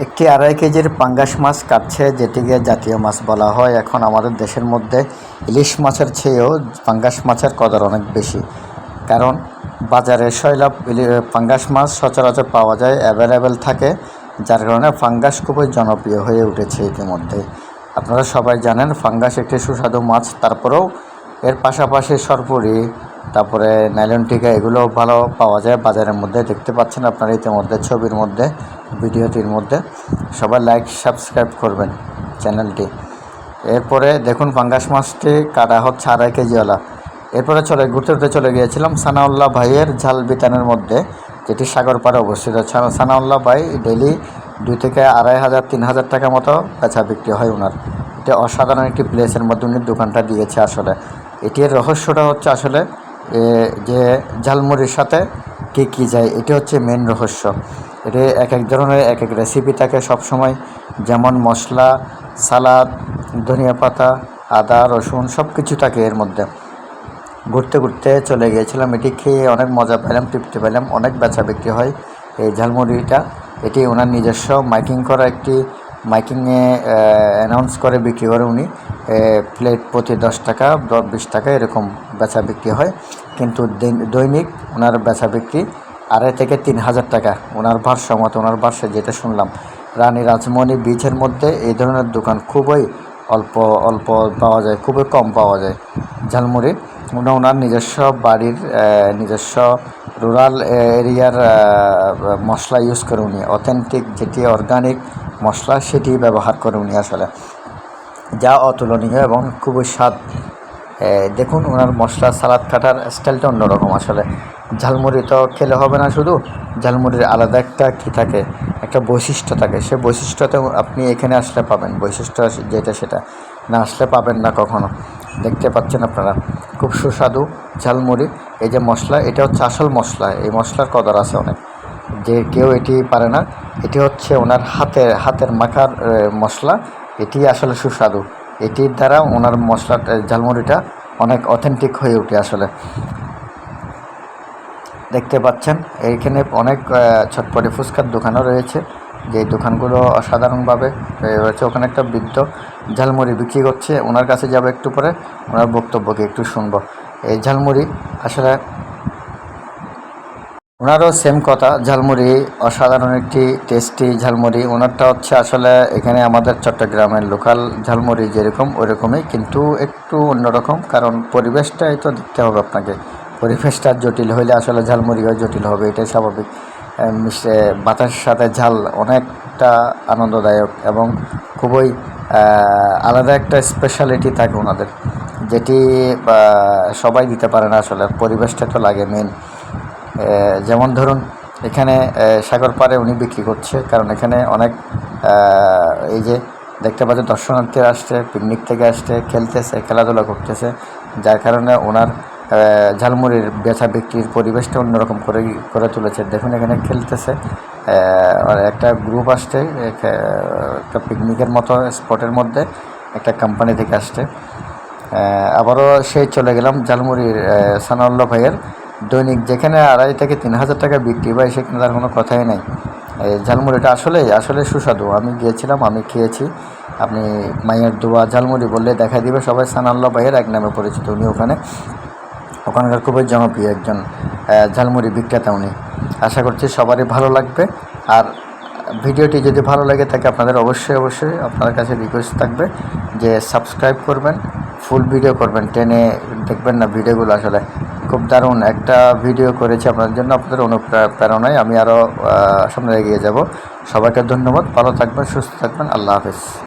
একটি আড়াই কেজির পাঙ্গাস মাছ কাটছে, যেটিকে জাতীয় মাছ বলা হয়। এখন আমাদের দেশের মধ্যে ইলিশ মাছের চেয়েও পাঙ্গাস মাছের কদর অনেক বেশি। কারণ বাজারে ইলি- পাঙ্গাস মাছ সচরাচর পাওয়া যায় অ্যাভেলেবেল থাকে, যার কারণে ফাঙ্গাস খুবই জনপ্রিয় হয়ে উঠেছে ইতিমধ্যে। আপনারা সবাই জানেন ফাঙ্গাস একটি সুস্বাদু মাছ, তারপরেও এর পাশাপাশি সরপুরি তারপরে নাইলন টিকা এগুলো ভালো পাওয়া যায় বাজারের মধ্যে। দেখতে পাচ্ছেন আপনারা ইতিমধ্যে ছবির মধ্যে, ভিডিওটির মধ্যে। সবাই লাইক, সাবস্ক্রাইব করবেন চ্যানেলটি। এরপরে দেখুন, পাঙ্গাস মাছটি কাটা হচ্ছে আড়াই কেজিওয়ালা। এরপরে চলে ঘুরতে ঘুরতে চলে গিয়েছিলাম সানাউল্লাহ ভাইয়ের ঝাল বিতানের মধ্যে, যেটি সাগর পাড়ে অবস্থিত। সানাউল্লাহ ভাই ডেলি দুই থেকে আড়াই হাজার, তিন হাজার টাকা মতো বেচা বিক্রি হয় ওনার। এটা অসাধারণ একটি প্লেসের মধ্যে উনি দোকানটা দিয়েছে আসলে। এটির রহস্যটা হচ্ছে আসলে যে ঝালমুড়ির সাথে কী কী যায়, এটি হচ্ছে মেন রহস্য। এটি এক এক ধরনের এক এক রেসিপি থাকে সবসময়। যেমন মশলা, সালাদ, ধনিয়া পাতা, আদা, রসুন সব কিছু থাকে এর মধ্যে। ঘুরতে ঘুরতে চলে গিয়েছিলাম, এটি খেয়ে অনেক মজা পেলাম, তৃপ্তি পেলাম, অনেক বেচা বিক্রি হয় এই ঝালমুড়িটা। এটি ওনার নিজস্ব মাইকিং করা একটি মাইকিংয়ে অ্যানাউন্স করে বিক্রি করে উনি প্লেট প্রতি দশ টাকা বিশ টাকা এরকম বেচা বিক্রি হয়। কিন্তু দৈনিক ওনার বেচা বিক্রি আড়াই থেকে তিন হাজার টাকা। ওনার ভাষ্য মতো ওনার ভাষ্যে যেটা শুনলাম। রানী রাজমণি বীচের মধ্যে এই ধরনের দোকান খুবই অল্প অল্প পাওয়া যায়, খুবই কম পাওয়া যায়। ঝালমুড়ি উনি ওনার নিজস্ব বাড়ির নিজস্ব রুরাল এরিয়ার মশলা ইউজ করে উনি। অথেন্টিক যেটি অর্গানিক মশলা সেটি ব্যবহার করে উনি আসলে। যা অতুলনীয় এবং খুবই স্বাদ। দেখুন ওনার মশলা সালাদ কাটার স্টাইলটা অন্যরকম আসলে। ঝালমুড়ি তো খেলে হবে না শুধু, ঝালমুড়ির আলাদা একটা কী থাকে, একটা বৈশিষ্ট্য থাকে। সে বৈশিষ্ট্যতে আপনি এখানে আসলে পাবেন। বৈশিষ্ট্য যেটা সেটা। না আসলে পাবেন না কখনো। দেখতে পাচ্ছেন আপনারা। খুব সুস্বাদু ঝালমুড়ি। এই যে মশলা, এটা হচ্ছে আসল মশলা। এই মশলার কদর আছে অনেক। যে কেউ এটি পারে না, এটি হচ্ছে ওনার হাতের হাতের মাখার মশলা। এটি আসলে সুস্বাদু। এটির দ্বারা ওনার মশলাটা ঝালমুড়িটা অনেক অথেন্টিক হয়ে ওঠে আসলে। দেখতে পাচ্ছেন এইখানে অনেক ছটপটি ফুচকার দোকানও রয়েছে। যে দোকানগুলো অসাধারণভাবে রয়েছে। ওখানে একটা বৃদ্ধ ঝালমুড়ি বিক্রি করছে। ওনার কাছে যাবে একটু পরে, ওনার বক্তব্যকে একটু শুনব। এই ঝালমুড়ি আসলে ওনারও সেম কথা। ঝালমুড়ি অসাধারণ একটি টেস্টি ঝালমুড়ি। ওনারটা হচ্ছে আসলে এখানে আমাদের চট্টগ্রামের লোকাল ঝালমুড়ি যেরকম, ওইরকমই, কিন্তু একটু অন্যরকম, কারণ পরিবেশটাই তো দেখতে হবে আপনাকে। পরিবেশটা জটিল হইলে আসলে ঝালমুড়িও জটিল হবে, এটাই স্বাভাবিক। মিশে বাতাসের সাথে ঝাল অনেকটা আনন্দদায়ক এবং খুবই আলাদা একটা স্পেশালিটি থাকে ওনাদের। যেটি সবাই দিতে পারে না আসলে, পরিবেশটা তো লাগে মেন যেমন ধরুন এখানে সাগর পাড়ে উনি বিক্রি করছে কারণ এখানে অনেক এই যে দেখতে পাচ্ছেন দর্শনার্থীরা আসছে পিকনিক থেকে আসছে খেলতেছে খেলাধুলা করতেছে যার কারণে ওনার ঝালমুড়ির বেচা বিক্রির পরিবেশটা অন্যরকম করে করে তুলেছে। দেখুন এখানে খেলতেছে আর একটা গ্রুপ আসছে একটা পিকনিকের মতো স্পটের মধ্যে একটা কোম্পানি থেকে আসছে। আবারও সেই চলে গেলাম ঝালমুড়ির আহ, সানাউল্লাহ ভাইয়ের দৈনিক যেখানে আড়াই থেকে তিন হাজার টাকা বিক্রি হয়, সেখানে তার কোনো কথাই নাই। ঝালমুড়িটা আসলেই আসলে সুস্বাদু। আমি গিয়েছিলাম, আমি খেয়েছি। আপনি মায়ের দোয়া, ঝালমুড়ি বললে দেখা দিবে। সবাই সানাউল্লাহ ভাইয়ের এক নামে পরিচিত উনি ওখানে। ওখানকার খুবই জনপ্রিয় একজন ঝালমুড়ি বিক্রেতা উনি। আশা করছি সবারই ভালো লাগবে। আর ভিডিওটি যদি ভালো লাগে থাকে, আপনাদের অবশ্যই অবশ্যই আপনার কাছে রিকোয়েস্ট থাকবে যে সাবস্ক্রাইব করবেন ফুল ভিডিও করবেন। টেনে দেখবেন না ভিডিওগুলো আসলে। খুব দারুণ একটা ভিডিও করেছি আপনাদের জন্য, আপনাদের অনুপ্রেরণায় আমি আরও সামনে এগিয়ে যাব। সবাইকে ধন্যবাদ, ভালো থাকবেন, সুস্থ থাকবেন, আল্লাহ হাফেজ।